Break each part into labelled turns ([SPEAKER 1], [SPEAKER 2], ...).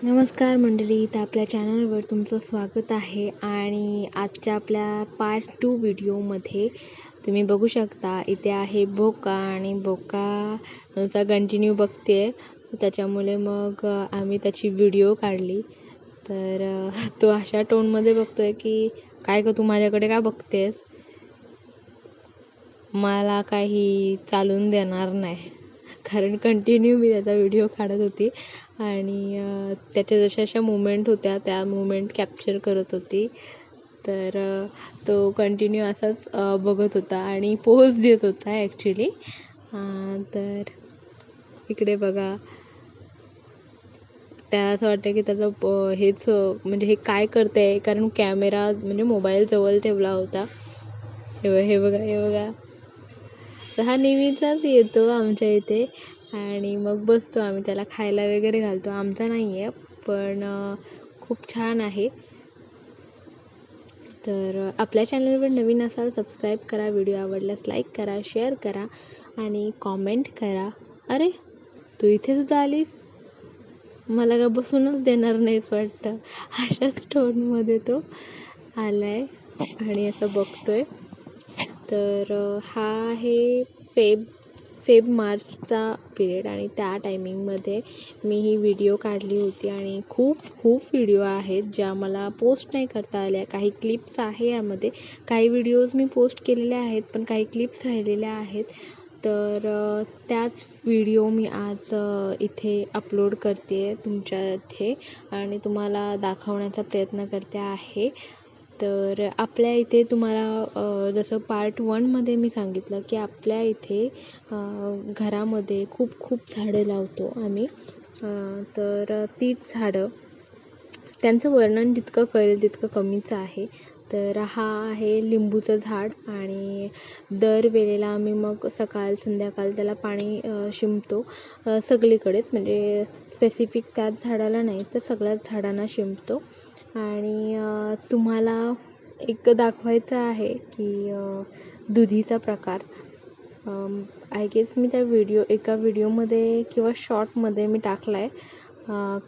[SPEAKER 1] नमस्कार मंडळी तर आपल्या चॅनलवर तुमचं स्वागत आहे आणि आजच्या आपल्या पार्ट टू व्हिडिओमध्ये तुम्ही बघू शकता इथे आहे बोका आणि बोकाचा कंटिन्यू बघते. त्याच्यामुळे मग आम्ही त्याची व्हिडिओ काढली. तर तो अशा टोनमध्ये बघतोय की काय का तू माझ्याकडे का बघतेस? मला काही चालून देणार नाही. कारण कंटिन्यू मी त्याचा व्हिडिओ काढत होती. आणि त्याच्या जशा अशा मुमेंट होत्या त्या मुमेंट कॅप्चर करत होती. तर तो कंटिन्यू असाच बघत होता आणि पोज देत होता ॲक्च्युली तर इकडे बघा. त्याला असं वाटतं की त्याचं प- हेच म्हणजे हे काय करते कारण कॅमेरा म्हणजे मोबाईल जवळ ठेवला होता. हे बघा हे बघा हे बघा. हा नेहमीचाच येतो आमच्या इथे. आणि मग बसतो आम्ही त्याला खायला वगैरे घालतो. आमचा नाही आहे पण खूप छान आहे. तर आपल्या चॅनलवर नवीन असाल सबस्क्राईब करा. व्हिडिओ आवडल्यास लाईक करा शेअर करा आणि कॉमेंट करा. अरे तू इथे सुद्धा आलीस? मला का बसूनच देणार नाहीस वाटतं? अशाच टोनमध्ये तो आला आहे आणि असं बघतो आहे तर हा आहे फेब फेब मार्चचा पिरियड आणि त्या टायमिंगमध्ये मी ही व्हिडिओ काढली होती आणि खूप खूप व्हिडिओ आहेत ज्या मला पोस्ट नाही करता आल्या. काही क्लिप्स आहे यामध्ये. काही व्हिडिओज मी पोस्ट केलेल्या आहेत पण काही क्लिप्स राहिलेल्या आहेत. तर त्याच व्हिडिओ मी आज इथे अपलोड करते आहे तुमच्या इथे आणि तुम्हाला दाखवण्याचा प्रयत्न करते आहे. तर आपल्या इथे तुम्हाला जसं पार्ट वनमध्ये मी सांगितलं की आपल्या इथे घरामध्ये खूप खूप झाडं लावतो आम्ही. तर तीच झाडं त्यांचं वर्णन जितकं करेल तितकं कमीच आहे. तर हा आहे लिंबूचं झाड आणि दरवेळेला आम्ही मग सकाळ संध्याकाळ त्याला पाणी शिंपतो. सगळीकडेच म्हणजे स्पेसिफिक त्याच झाडाला नाही तर सगळ्याच झाडांना शिंपतो. आणि तुम्हाला एक दाखवायचं आहे की दुधीचा प्रकार. आय गेस मी त्या व्हिडिओ एका व्हिडिओमध्ये किंवा शॉर्टमध्ये मी टाकला आहे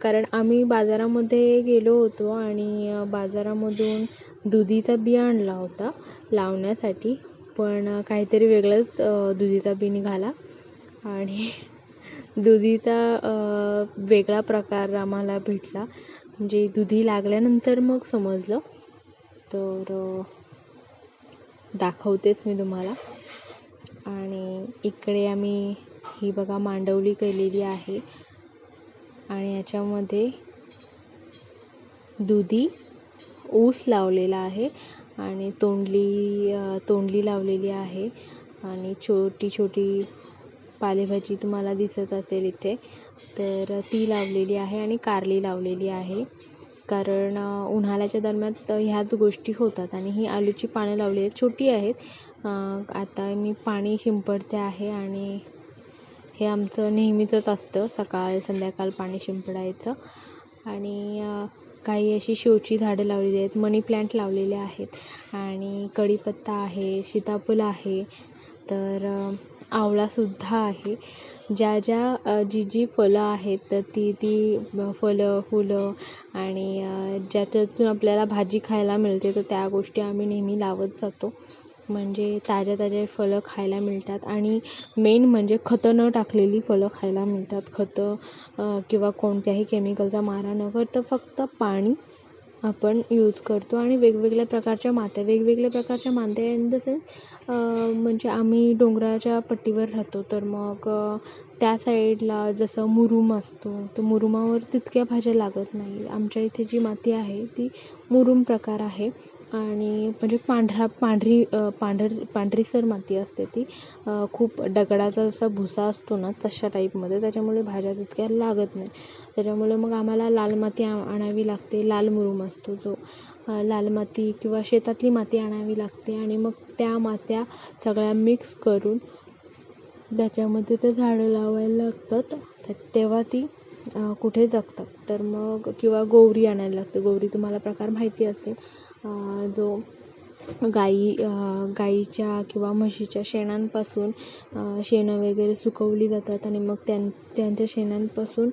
[SPEAKER 1] कारण आम्ही बाजारामध्ये गेलो होतो आणि बाजारामधून दुधीचा बी आणला होता लावण्यासाठी. पण काहीतरी वेगळंच दुधीचा बी निघाला. आणि दुधीचा वेगळा प्रकार आम्हाला भेटला. म्हणजे दुधी लागल्यानंतर मग समजलं. तर दाखवतेच मी तुम्हाला. आणि इकडे आम्ही ही बघा मांडवली केलेली आहे. आणि याच्यामध्ये दुधी ऊस लावलेला आहे. आणि तोंडली तोंडली लावलेली आहे. आणि छोटी छोटी पालेभाजी तुम्हाला दिसत असेल इथे. तर ती लावलेली आहे आणि कारली लावलेली आहे. कारण उन्हाळ्याच्या दरम्यान तर ह्याच गोष्टी होतात आणि ही आलूची पानं लावली आहेत. छोटी आहेत. आता मी पाणी शिंपडते आहे आणि हे आमचं नेहमीचंच असतं. सकाळ संध्याकाळ पाणी शिंपडायचं. आणि काही अशी शोची झाडं लावलेली आहेत. मनी प्लॅन्ट लावलेले आहेत. आणि कढीपत्ता आहे सीताफुल आहे. तर आवळासुद्धा आहे. ज्या ज्या जी जी फळं आहेत तर ती ती फळं फुलं आणि ज्याच्यातून आपल्याला भाजी खायला मिळते तर त्या गोष्टी आम्ही नेहमी लावत जातो. म्हणजे ताज्या ताज्या फळं खायला मिळतात आणि मेन म्हणजे खतं न टाकलेली फळं खायला मिळतात. खतं किंवा कोणत्याही केमिकलचा मारा न करता फक्त पाणी आपण यूज करतो आणि वेगवेगळ्या प्रकारच्या मात्या वेगवेगळ्या प्रकारच्या मात्या इन द सेन्स म्हणजे आम्ही डोंगराच्या पट्टीवर राहतो तर मग त्या साईडला जसं मुरुम असतो तर मुरुमावर तितक्या भाज्या लागत नाही. आमच्या इथे जी माती आहे ती मुरुम प्रकार आहे. आणि म्हणजे पांढरा पांढरी पांढर पांढरीसर माती असते ती. खूप दगडाचा जसा भुसा असतो ना तशा टाईपमध्ये. त्याच्यामुळे भाज्या तितक्या लागत नाही. त्याच्यामुळे मग आम्हाला लाल माती आ आणावी लागते. लाल मुरुम असतो जो. लाल माती किंवा शेतातली माती आणावी लागते आणि मग त्या मात्या सगळ्या मिक्स करून त्याच्यामध्ये ते झाडं लावायला लागतात. त्या तेव्हा ती कुठे जगतात. तर मग किंवा गोवरी आणायला लागते. गोवरी तुम्हाला प्रकार माहिती असेल. जो गाई गाईच्या किंवा म्हशीच्या शेणांपासून शेणं वगैरे सुकवली जातात आणि मग त्यां त्यांच्या शेणांपासून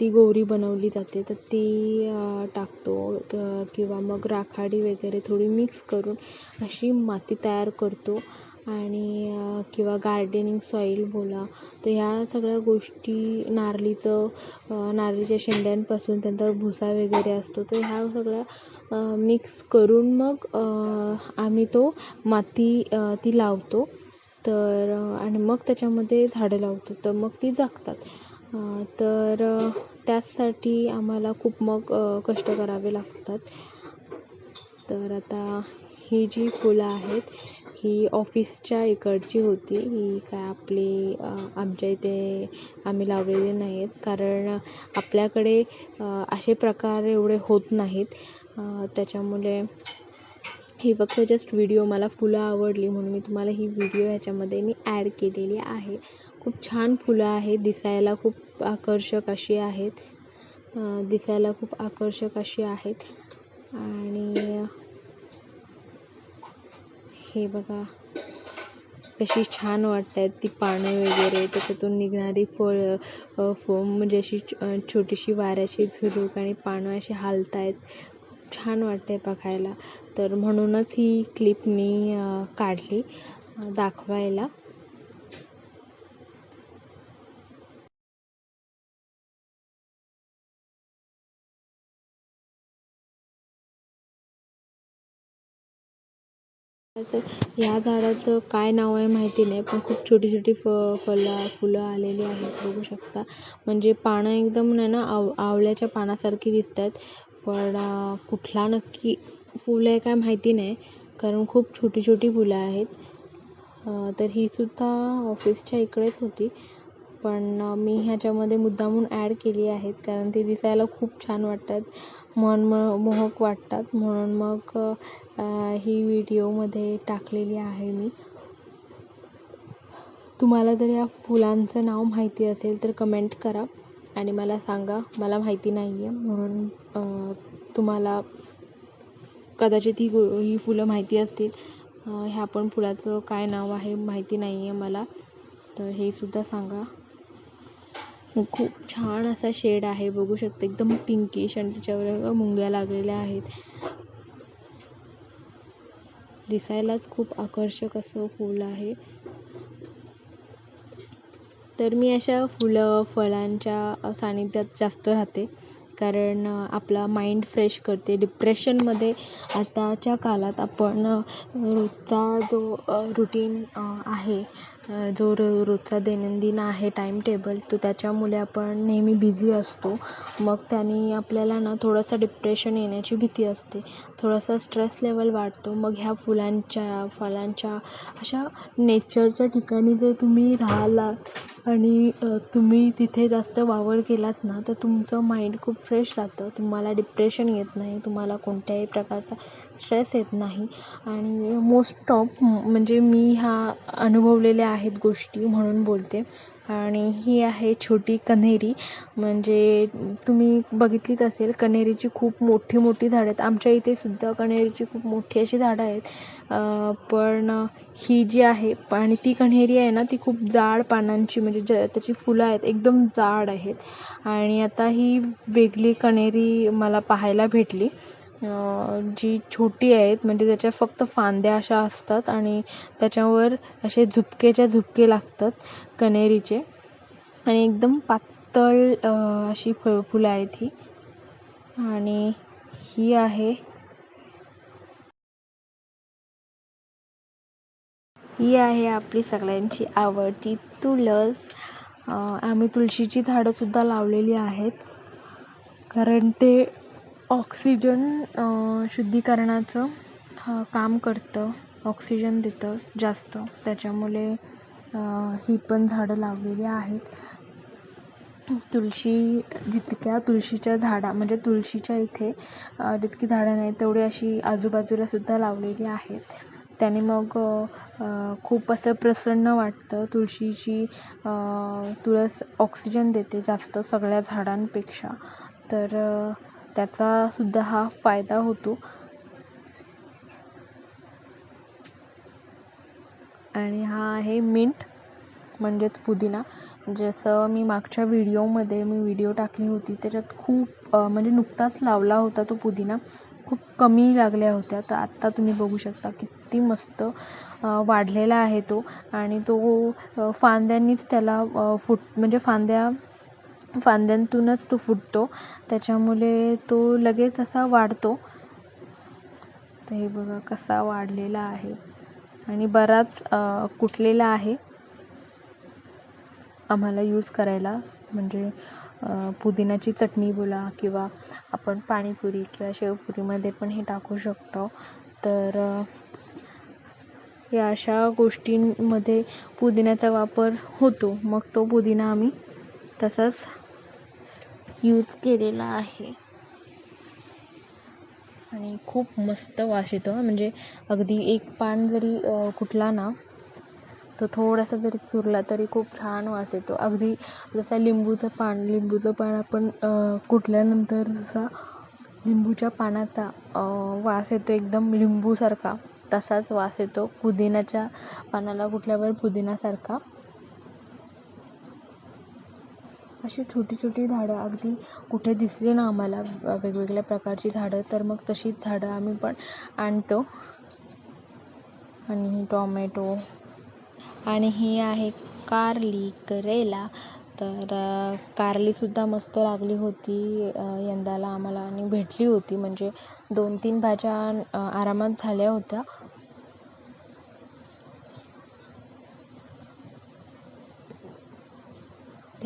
[SPEAKER 1] ती गोवरी बनवली जाते. तर ती टाकतो किंवा मग राखाडी वगैरे थोडी मिक्स करून अशी माती तयार करतो. आणि किंवा गार्डनिंग सॉईल बोला तर ह्या सगळ्या गोष्टी नारळीचं नारळीच्या शेंड्यांपासून त्यांचा भुसा वगैरे असतो तर ह्या सगळ्या मिक्स करून मग आम्ही तो माती ती लावतो. तर आणि मग त्याच्यामध्ये झाडं लावतो तर मग ती जगतात. तर त्यासाठी आम्हाला खूप मग कष्ट करावे लागतात. तर आता ही जी फुलं आहेत ही ऑफिसच्या इकडची होती. ही काय आपली आमच्या इथे आम्ही लावलेली नाही आहेत कारण आपल्याकडे असे प्रकार एवढे होत नाहीत. त्याच्यामुळे ही फक्त जस्ट व्हिडिओ मला फुलं आवडली म्हणून मी तुम्हाला ही व्हिडिओ ह्याच्यामध्ये मी ॲड केलेली आहे. खूप छान फुलं आहेत. दिसायला खूप आकर्षक अशी आहेत. दिसायला खूप आकर्षक अशी आहेत. आणि हे बघा. कशी छान वाटत आहेत ती पानं वगैरे. त्याच्यातून निघणारी फळ फोम म्हणजे अशी छोटीशी वाऱ्याची झुळूक आणि पानं अशी हालत आहेत छान वाटते आहे बघायला. तर म्हणूनच ही क्लिप मी काढली दाखवायला. या झाडाचं काय नाव आहे माहिती नाही पण खूप छोटी छोटी फ फलं फुलं आलेली आहेत बघू शकता. म्हणजे पानं एकदम नाही ना आव आवळ्याच्या पानासारखी दिसत आहेत पण कुठला नक्की फुलं आहे काय माहिती नाही कारण खूप छोटी छोटी फुलं आहेत. तर ही सुद्धा ऑफिसच्या इकडेच होती. पण मी ह्याच्यामध्ये मुद्दामून ॲड केली आहेत कारण ती दिसायला खूप छान वाटतात. मन मोहक वाटतात. म्हणून मग ही व्हिडिओमध्ये टाकलेली आहे मी. तुम्हाला जर या फुलांचं नाव माहिती असेल तर कमेंट करा आणि मला सांगा मला माहिती नाही आहे म्हणून तुम्हाला कदाचित ही ही फुलं माहिती असतील. ह्या पण फुलाचं काय नाव आहे माहिती नाही आहे मला. तर हे सुद्धा सांगा. खूप छान असा शेड आहे बघू शकता. एकदम पिंकिश आणि त्याच्यावर मुंग्या लागलेल्या आहेत. दिसायलाच खूप आकर्षक असं फूल आहे. तर मी अशा फुलं फळांच्या सान्निध्यात जास्त राहते. कारण आपला माइंड फ्रेश करते. डिप्रेशनमध्ये आताच्या काळात आपण रोजचा जो रुटीन आहे जो रो रोजचा दैनंदिन आहे टाईम टेबल तो त्याच्यामुळे आपण नेहमी बिझी असतो. मग त्याने आपल्याला ना थोडंसं डिप्रेशन येण्याची भीती असते. थोडासा स्ट्रेस लेवल वाढतो. मग ह्या फुलांच्या फळांच्या अशा नेचरच्या ठिकाणी जर तुम्ही राहिलात आणि तुम्ही तिथे जास्त वावर केलात ना तर तुमचं माइंड खूप फ्रेश राहतं. तुम्हाला डिप्रेशन येत नाही. तुम्हाला कोणत्याही प्रकारचा स्ट्रेस येत नाही. आणि मोस्ट ऑफ म्हणजे मी ह्या अनुभवलेल्या आहेत गोष्टी म्हणून बोलते. आणि ही आहे छोटी कन्हेरी. म्हणजे तुम्ही बघितलीच असेल कन्हेरीची खूप मोठी मोठी झाडं आहेत. आमच्या इथे सुद्धा कन्हेरीची खूप मोठी अशी झाडं आहेत. पण ही जी आहे आणि ती कन्हेरी आहे ना ती खूप जाड पानांची म्हणजे ज त्याची फुलं आहेत एकदम जाड आहेत. आणि आता ही वेगळी कन्हेरी मला पाहायला भेटली. जी छोटी आहेत म्हणजे त्याच्या फक्त फांद्या अशा असतात आणि त्याच्यावर असे झुपकेच्या झुपके लागतात कण्हेरीचे आणि एकदम पातळ अशी फ फुलं आहेत ही. आणि ही आहे. ही आहे आपली सगळ्यांची आवडती तुळस. आम्ही तुळशीची झाडंसुद्धा लावलेली आहेत. कारण ते ऑक्सिजन शुद्धीकरणाचं काम करतं. ऑक्सिजन देतं जास्त. त्याच्यामुळे ही पण झाडं लावलेली आहेत. तुळशी जितक्या तुळशीच्या झाडा म्हणजे तुळशीच्या इथे जितकी झाडं नाही तेवढी अशी आजूबाजूला सुद्धा लावलेली आहेत. त्याने मग खूप असं प्रसन्न वाटतं. तुळशीची तुळस ऑक्सिजन देते जास्त सगळ्या झाडांपेक्षा. तर त्याचासुद्धा हा फायदा होतो. आणि हा आहे मिंट म्हणजेच पुदिना. जसं मी मागच्या व्हिडिओमध्ये मी व्हिडिओ टाकली होती त्याच्यात खूप म्हणजे नुकताच लावला होता तो पुदिना. खूप कमी लागल्या होत्या. तर आत्ता तुम्ही बघू शकता किती मस्त वाढलेला आहे तो. आणि तो फांद्यांनीच त्याला फुट म्हणजे फांद्या फांद्यांतूनच तो फुटतो. त्याच्यामुळे तो लगेच असा वाढतो. तर हे बघा कसा वाढलेला आहे. आणि बराच कुठलेला आहे. आम्हाला यूज करायला म्हणजे पुदिन्याची चटणी बोला किंवा आपण पाणीपुरी किंवा शेवपुरीमध्ये पण हे टाकू शकतो. तर या अशा गोष्टींमध्ये पुदिन्याचा वापर होतो. मग तो पुदिना आम्ही तसाच यूज केलेला आहे. आणि खूप मस्त वास येतो म्हणजे अगदी एक पान जरी कुठला ना तो थोडासा जरी चुरला तरी खूप छान वास येतो. अगदी जसा लिंबूचं पान लिंबूचं पान आपण कुटल्यानंतर जसा लिंबूच्या पानाचा वास येतो एकदम लिंबूसारखा तसाच वास येतो. पुदिन्याच्या पानाला कुठल्यावर पुदिन्यासारखा. अशी छोटी छोटी झाडं अगदी कुठे दिसली ना आम्हाला वेगवेगळ्या प्रकारची झाडं तर मग तशीच झाडं आम्ही पण आणतो. आणि टॉमॅटो. आणि ही आहे कारली करेला. तर कारलीसुद्धा मस्त लागली होती यंदाला आम्हाला आणि भेटली होती. म्हणजे दोन तीन भाज्या आरामात झाल्या होत्या.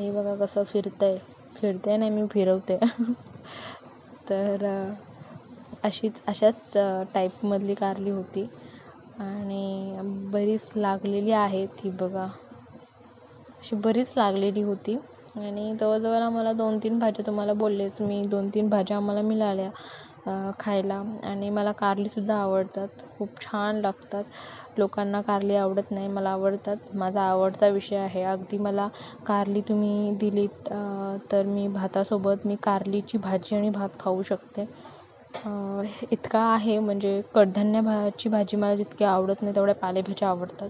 [SPEAKER 1] हे बघा कसं फिरत आहे फिरते नाही मी फिरवते. तर अशीच अशाच टाईपमधली कारली होती. आणि बरीच लागलेली आहे ती बघा. अशी बरीच लागलेली होती. आणि जवळजवळ आम्हाला दोन तीन भाज्या तुम्हाला बोललेच. मी दोन तीन भाज्या आम्हाला मिळाल्या खायला. आणि मला कारलीसुद्धा आवडतात. खूप छान लागतात. लोकांना कारली आवडत नाही मला आवडतात. माझा आवडता विषय आहे. अगदी मला कारली तुम्ही दिलीत तर मी भातासोबत मी कारलीची भाजी आणि भात खाऊ शकते. इतका आहे म्हणजे कडधान्य भाची भाजी मला जितकी आवडत नाही तेवढ्या पालेभाज्या आवडतात.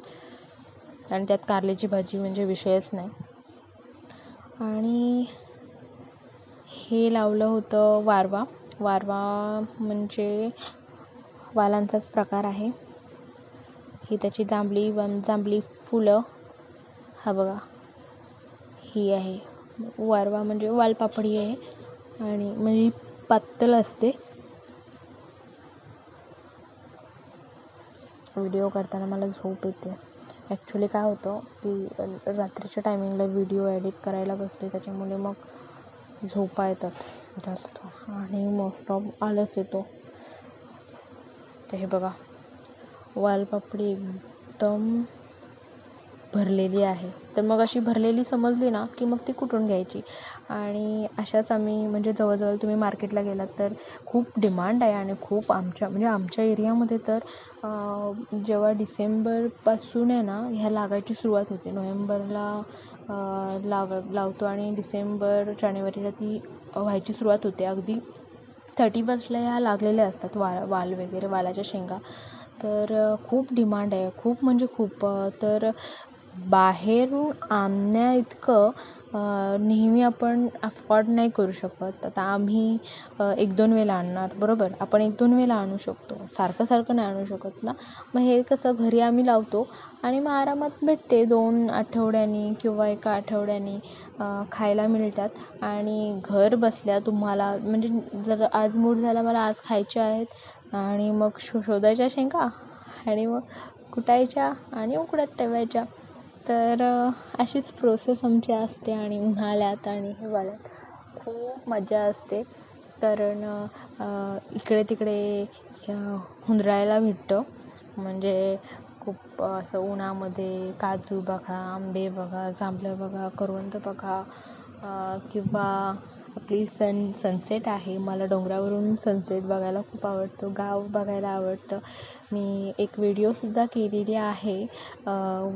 [SPEAKER 1] आणि त्यात कारल्याची भाजी म्हणजे विषयच नाही. आणि हे लावलं होतं वारवा. वारवा म्हणजे वालांचाच प्रकार आहे. ही त्याची जांभळी जांभळी फुलं. हा बघा. ही आहे. वारवा म्हणजे वालपापडी आहे. आणि म्हणजे पातळ असते. व्हिडिओ करताना मला झोप येते. ॲक्च्युली काय होतं की रात्रीच्या टायमिंगला व्हिडिओ एडिट करायला बसते त्याच्यामुळे मग झोपा येतात जास्त. आणि मोस्ट ऑफ आलस येतो. ते हे बघा. वालपापडी एकदम भरलेली आहे. तर मग अशी भरलेली समजली ना की मग ती कुठून घ्यायची? आणि अशाच आम्ही म्हणजे जवळजवळ तुम्ही मार्केटला गेलात तर खूप डिमांड आहे आणि खूप आमच्या म्हणजे आमच्या एरियामध्ये तर जेव्हा डिसेंबरपासून आहे ना ह्या लागायची सुरुवात होते. नोव्हेंबरला लाव लावतो आणि डिसेंबर जानेवारीला ती व्हायची सुरुवात होते. अगदी थर्टी फर्स्टला ह्या लागलेल्या असतात वा वाल वगैरे वालाच्या शेंगा. तर खूप डिमांड आहे. खूप म्हणजे खूप. तर बाहेरून आणण्याइतकं नेहमी आपण अफोर्ड नाही करू शकत. आता आम्ही एक दोन वेळेला आणणार बरोबर? आपण एक दोन वेळेला आणू शकतो. सारखं सारखं नाही आणू शकत ना? मग हे कसं घरी आम्ही लावतो आणि मग आरामात भेटते. दोन आठवड्यानी किंवा एका आठवड्यानी खायला मिळतात. आणि घर बसल्या तुम्हाला म्हणजे जर आज मूड झाला मला आज खायचे आहेत आणि मग शो शोधायच्या शेंगा आणि मग कुटायच्या आणि उकडत ठेवायच्या. तर अशीच प्रोसेस आमची असते आणि उन्हाळ्यात आणि हिवाळ्यात. खूप मजा असते. कारण इकडे तिकडे हुंदरायला भेटतं. म्हणजे खूप असं उन्हामध्ये काजू बघा आंबे बघा जांभळं बघा करवंद बघा किंवा आपली सन सनसेट आहे. मला डोंगरावरून सनसेट बघायला खूप आवडतो. गाव बघायला आवडतं. मी एक व्हिडिओसुद्धा केलेली आहे.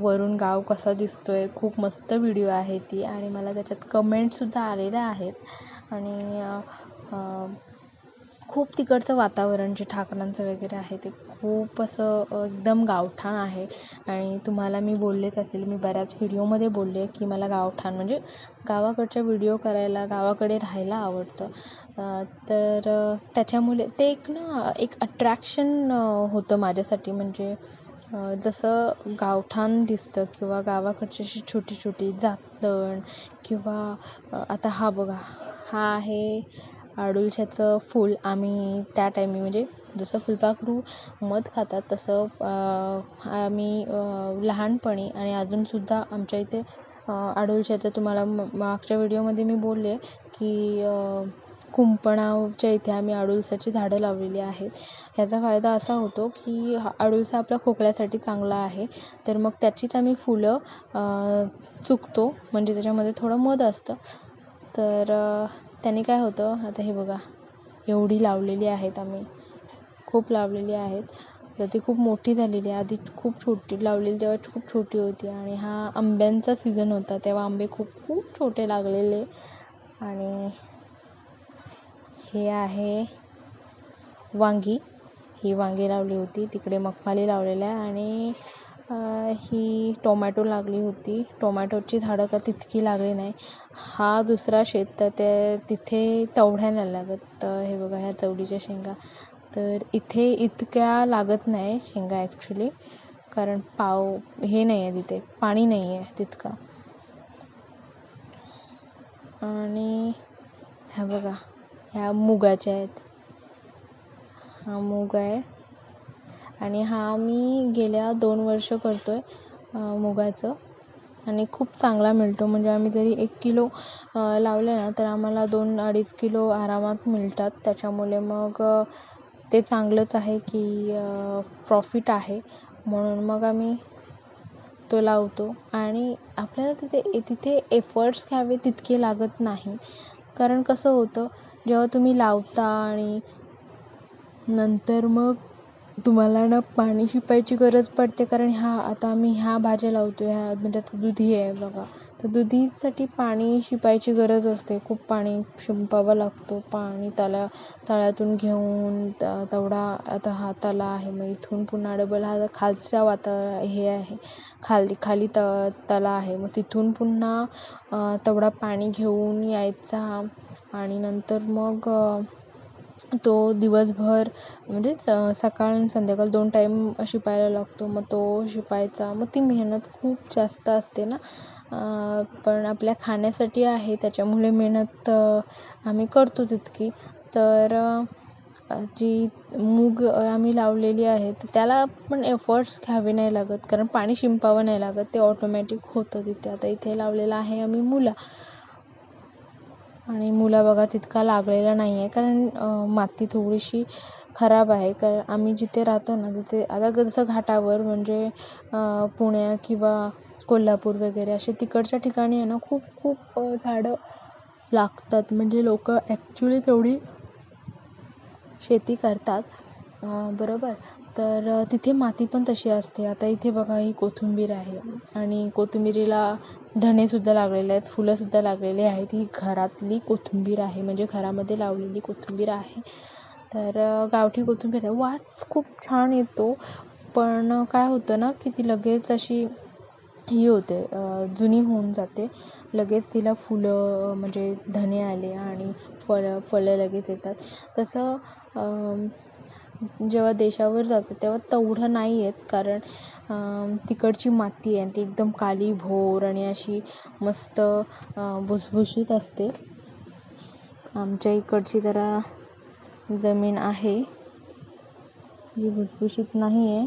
[SPEAKER 1] वरून गाव कसं दिसतो आहे खूप मस्त व्हिडिओ आहे ती आणि मला त्याच्यात कमेंटसुद्धा आलेल्या आहेत. आणि खूप तिकडचं वातावरण जे ठाकरांचं वगैरे आहे ते खूप असं एकदम गावठाण आहे. आणि तुम्हाला मी बोललेच असेल मी बऱ्याच व्हिडिओमध्ये बोलले की मला गावठाण म्हणजे गावाकडच्या व्हिडिओ करायला गावाकडे राहायला आवडतं. तर त्याच्यामुळे ते एक ना एक अट्रॅक्शन होतं माझ्यासाठी. म्हणजे जसं गावठाण दिसतं किंवा गावाकडची अशी छोटी छोटी जातण किंवा आता हा बघा हा आहे अडुळशाचं फूल. आम्ही त्या टायमी म्हणजे जसं फुलपाखरू मध खातात तसं आम्ही लहानपणी आणि अजूनसुद्धा आमच्या इथे अडुळशाचं तुम्हाला मागच्या व्हिडिओमध्ये मी बोलले की कुंपणाच्या इथे आम्ही अडुळसाची झाडं लावलेली आहेत. ह्याचा फायदा असा होतो की अडुळसा आपल्या खोकल्यासाठी चांगला आहे. तर मग त्याचीच आम्ही फुलं चुकतो. म्हणजे त्याच्यामध्ये थोडं मध असतं. तर त्याने काय होतं? आता हे बघा. एवढी लावलेली आहेत आम्ही. खूप लावलेली आहेत. तर ती खूप मोठी झालेली आहे. आधी खूप छोटी लावलेली तेव्हा खूप छोटी होती. आणि हा आंब्यांचा सीझन होता तेव्हा आंबे खूप खूप छोटे लागलेले. आणि हे आहे वांगी. ही वांगी लावली होती. तिकडे मखमाली लावलेल्या आहे. आणि ही टोमॅटो लागली होती. टोमॅटोची झाडं का तितकी लागली नाही. हा दुसरा शेत तर ते तिथे तेवढ्या नाही लागत. तर हे बघा ह्या चवळीच्या शेंगा. तर इथे इतक्या लागत नाही शेंगा ॲक्च्युली कारण पाव हे नाही आहे तिथे पाणी नाही आहे तितकं. आणि ह्या बघा ह्या मुगाच्या आहेत. हा मूग आहे. आणि हा मी गेल्या दोन वर्ष करतो आहे मुगाचं. आणि खूप चांगला मिळतो. म्हणजे आम्ही जरी एक किलो लावले ना तर आम्हाला दोन अडीच किलो आरामात मिळतात. त्याच्यामुळे मग ते चांगलंच आहे की प्रॉफिट आहे. म्हणून मग आम्ही तो लावतो. आणि आपल्याला तिथे तिथे एफर्ट्स घ्यावे तितके लागत नाही. कारण कसं होतं जेव्हा तुम्ही लावता आणि नंतर मग तुम्हाला ना पाणी शिपायची गरज पडते. कारण ह्या आता आम्ही ह्या भाज्या लावतो ह्या म्हणजे आता दुधी आहे बघा. तर दुधीसाठी पाणी शिंपायची गरज असते. खूप पाणी शिंपावं लागतो. पाणी तळ्या तळ्यातून घेऊन तेवढा आता हा तळा आहे. मग इथून पुन्हा डबल हा खालचा वाता हे आहे. खाली खाली त तळा आहे. मग तिथून पुन्हा तेवढा पाणी घेऊन यायचा. आणि नंतर मग तो दिवसभर म्हणजेच सकाळ आणि संध्याकाळ दोन टाईम शिंपायला लागतो. मग तो शिंपायचा. मग ती मेहनत खूप जास्त असते ना. पण आपल्या खाण्यासाठी आहे त्याच्यामुळे मेहनत आम्ही करतो तितकी. तर जी मूग आम्ही लावलेली आहे तर त्याला पण एफर्ट्स घ्यावे नाही लागत कारण पाणी शिंपावं नाही लागत ते ऑटोमॅटिक होतं तिथे. आता इथे लावलेलं आहे आम्ही मुला. आणि मुला बघा तितका लागलेला नाही आहे कारण माती थोडीशी खराब आहे. कारण आम्ही जिथे राहतो ना तिथे आता जसं घाटावर म्हणजे पुण्या किंवा कोल्हापूर वगैरे असे तिकडच्या ठिकाणी आहे ना खूप खूप झाडं लागतात. म्हणजे लोक ॲक्च्युली तेवढी शेती करतात. बरोबर. तर तिथे माती पण तशी असते. आता इथे बघा ही कोथिंबीर आहे आणि कोथिंबिरीला धणेसुद्धा लागलेले आहेत फुलंसुद्धा लागलेली आहेत. ही घरातली कोथिंबीर आहे. म्हणजे घरामध्ये लावलेली कोथिंबीर आहे. तर गावठी कोथिंबीर आहे. वास खूप छान येतो. पण काय होतं ना की ती लगेच अशी ही होते. जुनी होऊन जाते. लगेच तिला फुलं म्हणजे धने आले आणि फळं फळं लगेच येतात. तसं जेव्हा देशावर जातो तेव्हा तेवढं नाही येत कारण तिकडची माती आहे ती एकदम काळीभोर आणि अशी मस्त भुसभुशीत असते. आमच्या इकडची जरा जमीन आहे. जी भुसभुशीत नाही आहे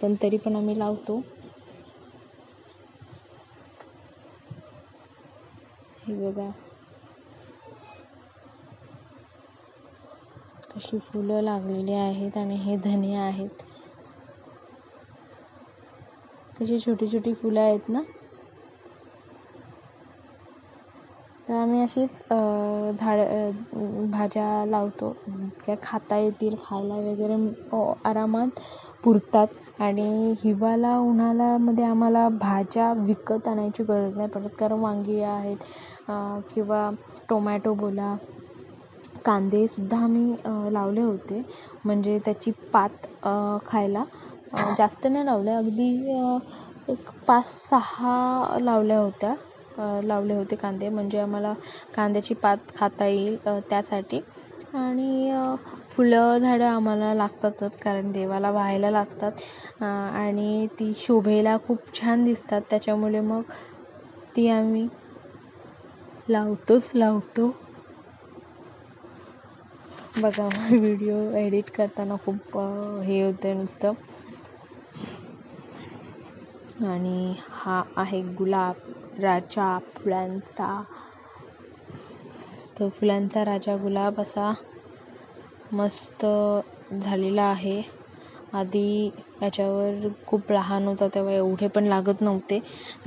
[SPEAKER 1] पण तरी पण आम्ही लावतो. हे बघा. कशी फुलं लागलेली आहेत आणि हे धने आहेत. कशी छोटी छोटी फुलं आहेत ना? तर आम्ही अशीच झाड भाज्या लावतो. त्या खाता येतील खायला वगैरे आरामात. पुरतात आणि हिवाळा उन्हाळ्यामध्ये आम्हाला भाज्या विकत आणायची गरज नाही पडत. कारण वांगी आहेत किंवा टोमॅटो बोला कांदेसुद्धा आम्ही लावले होते. म्हणजे त्याची पात खायला जास्त नाही लावले अगदी एक पाच सहा लावल्या होत्या. लावले होते कांदे. म्हणजे आम्हाला कांद्याची पात खाता येईल त्यासाठी. आणि फुलं झाडं आम्हाला लागतातच कारण देवाला वाहायला लागतात. आणि ती शोभेला खूप छान दिसतात. त्याच्यामुळे मग ती आम्ही लावतोच लावतो. बघा व्हिडिओ एडिट करताना खूप हे होतं नुसतं. आणि हा आहे गुलाब राजा फुलांचा. तो फुलांचा राजा गुलाब असा. मस्त झालेला आहे. आधी याच्यावर खूप लहान होता तेव्हा एवढे पण लागत नव्हते.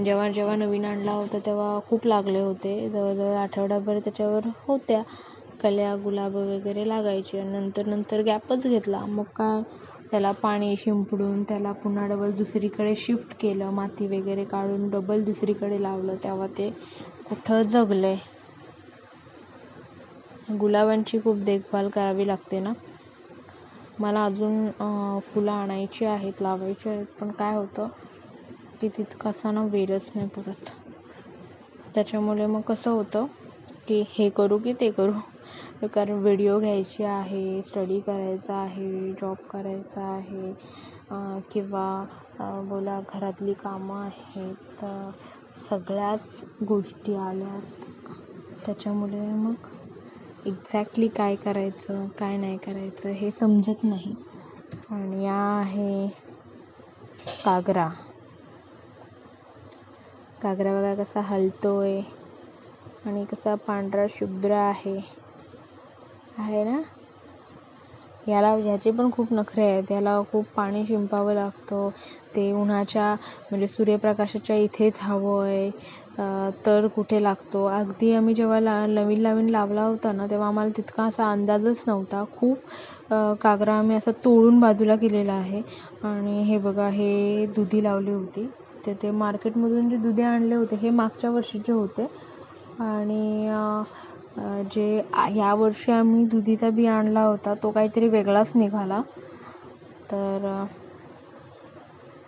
[SPEAKER 1] जेव्हा जेव्हा नवीन आणला होता तेव्हा खूप लागले होते. जवळजवळ आठवडाभर त्याच्यावर होत्या. कल्या गुलाब वगैरे लागायचे. आणि नंतर नंतर गॅपच घेतला. मग काय? त्याला पाणी शिंपडून त्याला पुन्हा डबल दुसरीकडे शिफ्ट केलं. माती वगैरे काढून डबल दुसरीकडे लावलं. तेव्हा ते कुठं जगलं? आहे गुलाबांची खूप देखभाल करावी लागते ना. मला अजून फुलं आणायची आहेत लावायची आहेत पण काय होतं की तितकासा ना वेळच नाही पडत त्याच्यामुळे मग कसं होतं की हे करू की ते करू. कारण व्हिडिओ घ्यायची आहे स्टडी करायचा आहे जॉब करायचा आहे किंवा बोला घरातली कामं आहेत सगळ्याच गोष्टी आल्या त्याच्यामुळे मग एक्झॅक्टली काय करायचं काय नाही करायचं हे समजत नाही. आणि या आहे कागरा. कागरा बघा कसा हलतोय आणि कसा पांढरा शुभ्र आहे. आहे ना? याला ह्याचे पण खूप नखरे आहेत. याला खूप पाणी शिंपावं लागतं. ते उन्हाच्या म्हणजे सूर्यप्रकाशाच्या इथेच हवं आहे तर कुठे लागतो? अगदी आम्ही जेव्हा ला नवीन नवीन लावला होता ना तेव्हा आम्हाला तितका असा अंदाजच नव्हता. खूप कागरा आम्ही असा तोडून बाजूला केलेला आहे. आणि हे बघा हे दुधी लावली होती. तर ते मार्केटमधून जे दुधी आणले होते हे मागच्या वर्षीचे होते. आणि जे ह्या वर्षी आम्ही दुधीचा बी आणला होता तो काहीतरी वेगळाच निघाला. तर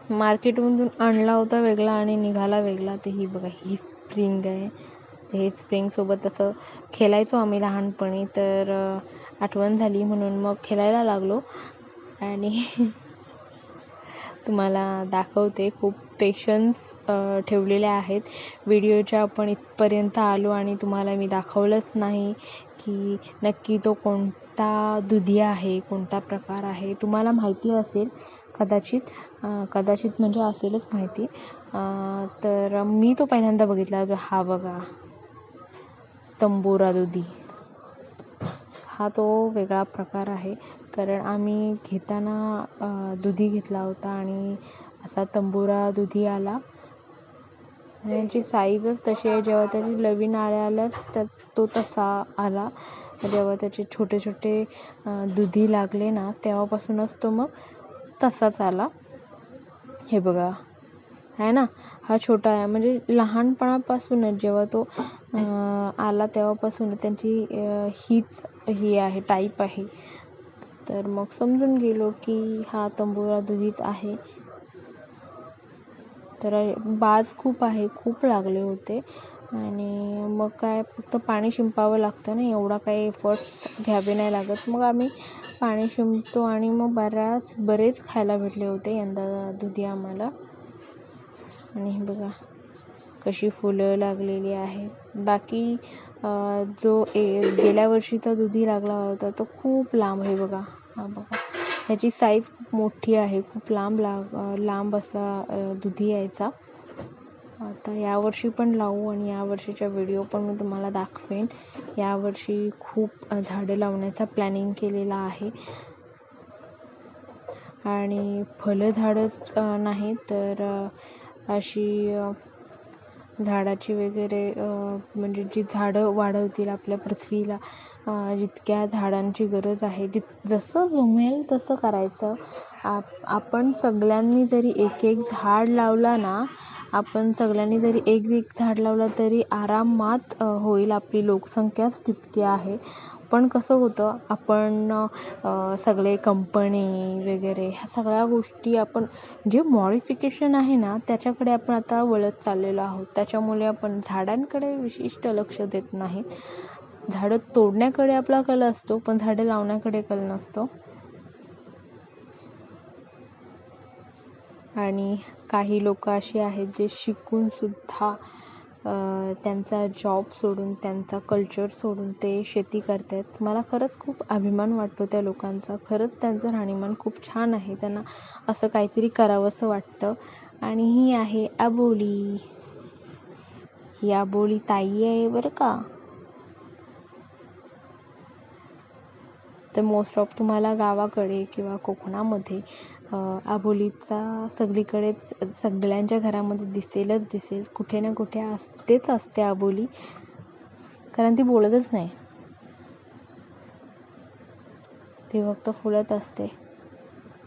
[SPEAKER 1] मार्केटमधून आणला होता वेगळा आणि निघाला वेगळा. तर ही बघा ही स्प्रिंग आहे. हे स्प्रिंगसोबत असं खेळायचो आम्ही लहानपणी तर आठवण झाली म्हणून मग खेळायला लागलो. आणि तुम्हाला दाखवते. खूप पेशन्स ठेवलेले आहेत. व्हिडिओच्या आपण इथपर्यंत आलो आणि तुम्हाला मी दाखवलंच नाही की नक्की तो कोणता दुधी आहे कोणता प्रकार आहे. तुम्हाला माहिती असेल कदाचित कदाचित म्हणजे असेलच माहिती. तर मी तो पहिल्यांदा बघितला. जो हा बघा. तंबोरा दुधी. हा तो वेगळा प्रकार आहे. कारण आम्ही घेताना दुधी घेतला होता आणि असा तंबोरा दुधी आला. त्यांची साईजच तशी आहे. जेव्हा त्याची नवीन आल्यालाच आल्याच त्या तो तसा आला. जेव्हा त्याचे छोटे छोटे दुधी लागले ना तेव्हापासूनच तो मग तसाच आला. हे बघा. आहे ना? हा छोटा आहे. म्हणजे लहानपणापासूनच जेव्हा तो आला तेव्हापासून त्यांची हीच ही आहे टाईप आहे. तर मग समजून गेलो की हा तंबोरा दुधीच आहे. तर बाज खूप आहे खूप लागले होते. आणि मग काय फक्त पाणी शिंपावं लागतं ना एवढा काही एफर्ट्स घ्यावे नाही लागत. मग आम्ही पाणी शिंपतो आणि मग बऱ्याच बरेच खायला भेटले होते यंदा दुधी आम्हाला. आणि हे बघा कशी फुलं लागलेली आहेत बाकी जो ए गेल्या वर्षीचा दुधी लागला होता तो खूप लांब आहे बघा. हा बघा. ह्याची साईज खूप मोठी आहे. खूप लांब लाग लांब असा दुधी यायचा. आता यावर्षी पण लावू आणि यावर्षीचा व्हिडिओ पण मी तुम्हाला दाखवेन. यावर्षी खूप झाडं लावण्याचा प्लॅनिंग केलेला आहे. आणि फळझाडंच नाही तर अशी झाडाची वगैरे म्हणजे जी झाडं वाढवतील आपल्या पृथ्वीला जितक्या झाडांची गरज आहे जित जसं जमेल तसं करायचं. आप आपण सगळ्यांनी जरी एक एक झाड लावला ना आपण सगळ्यांनी जरी एक एक झाड लावलं तरी आरामात होईल आपली लोकसंख्याच तितकी आहे. पण कसं होतं आपण सगळे कंपनी वगैरे ह्या सगळ्या गोष्टी आपण जे मॉडिफिकेशन आहे ना त्याच्याकडे आपण आता वळत चाललेलो आहोत. त्याच्यामुळे आपण झाडांकडे विशिष्ट लक्ष देत नाही. झाडं तोडण्याकडे आपला कल असतो पण झाडं लावण्याकडे कल नसतो. आणि काही लोक अशी आहेत जे शिकूनसुद्धा त्यांचा जॉब सोडून त्यांचा कल्चर सोडून ते शेती करत आहेत मला खरंच खूप अभिमान वाटतो त्या लोकांचा. खरंच त्यांचं राहणीमान खूप छान आहे. त्यांना असं काहीतरी करावंसं वाटतं. आणि ही आहे अबोली. ही अबोली ताई आहे बरं का? तर मोस्ट ऑफ तुम्हाला गावाकडे किंवा कोकणामध्ये आबोलीचा सगळीकडेच सगळ्यांच्या घरामध्ये दिसेलच दिसेल. कुठे ना कुठे असतेच असते आबोली. कारण ती बोलतच नाही. ती फक्त फुलत असते.